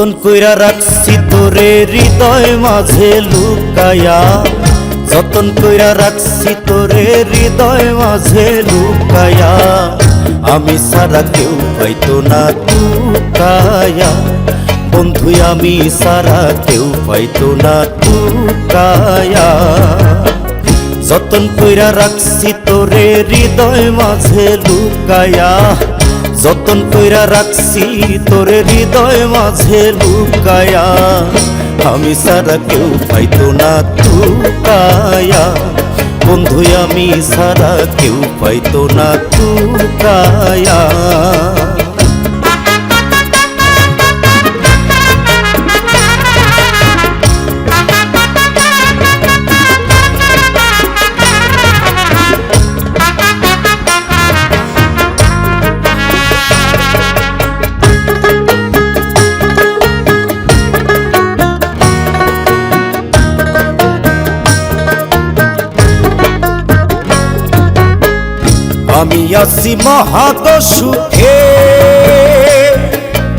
যতন কইরা রাখছি তোরে হৃদয় মাঝে লুকায়া। যতন কইরা রাখছি তোরে হৃদয় মাঝে লুকায়া। আমি সারা কেউ পাইতো না তুকায়া বন্ধু, আমি সারা কেউ পাইতো না তুকায়া যতন কইরা রাখছি তোরে হৃদয় মাঝে লুকায়া। যতন কইরা রাখছি, তোরে হৃদয় মাঝে লুকায়া। আমি সারা কেউ পাইতো না তুকায়া বন্ধু, আমি সারা কেউ পাইতো না তুকায়া আমি আছি মহাদ সুখে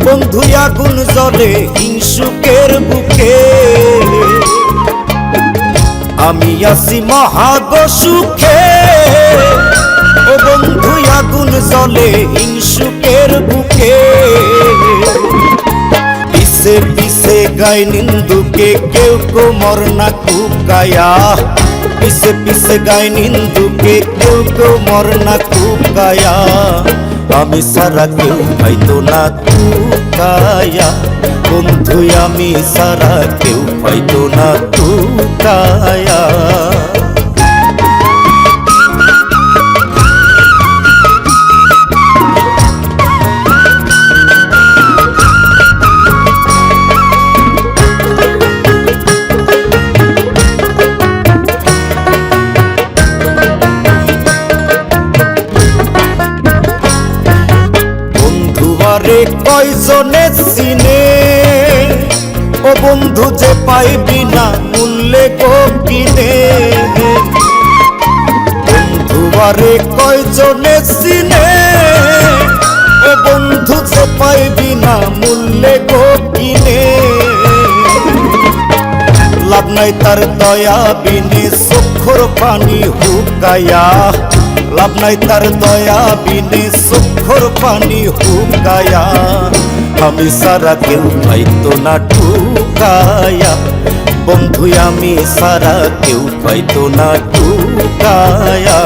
বন্ধু আগুন জলে হিংসুকের বুকে। আমি আছি মহাদ সুখে ও বন্ধু আগুন জলে হিংসুকের বুকে। পিছে পিছে গাই নিন্দুকে, কেউ কোমর না কুকায়া। পিছে পিছে গাই নিন্দুকে, কেউ কেউ মর না কুকায়া। আমি সারা কেউ পাইতো না তুকায়া বন্ধু, আমি সারা কেউ পাইতো না তুকায়া কয়জনে চিনে ও বন্ধু, যে পাইবি না মূল্যে কিনে বন্ধু কয়জনে চিনে ও বন্ধু, যে পাইবি না মূল্যে কিনে লাভ নাই তার দয়া বিনে চক্ষুর পানি লাভ নাই তার দয়া বিনে চক্ষুর পানি হুকায়া আমি সারা কেউ পাইতো না টুকায়া বন্ধু, আমি সারা কেউ পাইতো না টুকায়া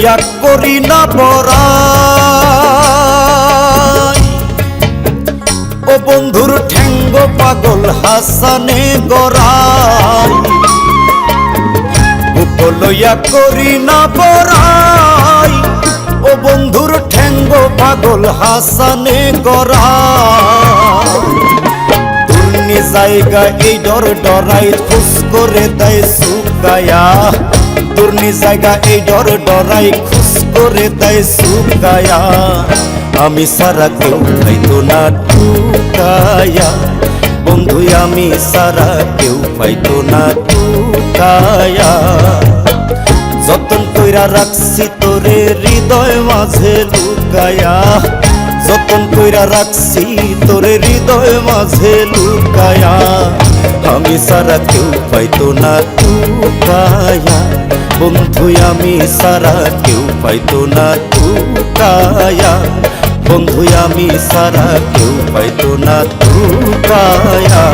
লইয়া করি না বড়াই ও বন্ধুর ঠেঙ্গ পাগল হাসানে গড়াই। লইয়া করি না বড়াই ও বন্ধুর ঠেঙ্গ পাগল হাসানে গড়াই। জায়গা এই ডর ডরাই খুশ করে দেয় সুকায়া। দুর্নি জায়গা, এই ডর ডরাই খুশ করে দেয় সুকায়া আমি সারা কেউ পাইতো না টুকায়া। বন্ধু, আমি সারা কেউ পাইতো না টুকায়া। যতন কইরা রাখছি তোরে হৃদয় মাঝে লুকায়া। যতন কইরা রাখছি তোরে হৃদয় মাঝে লুকায়া। আমি সারা কেউ পাইতো না টুকায়া বন্ধু, আমি সারা কেউ পাইতো না টুকায়া বন্ধু, আমি সারা কেউ পাইতো না টুকায়া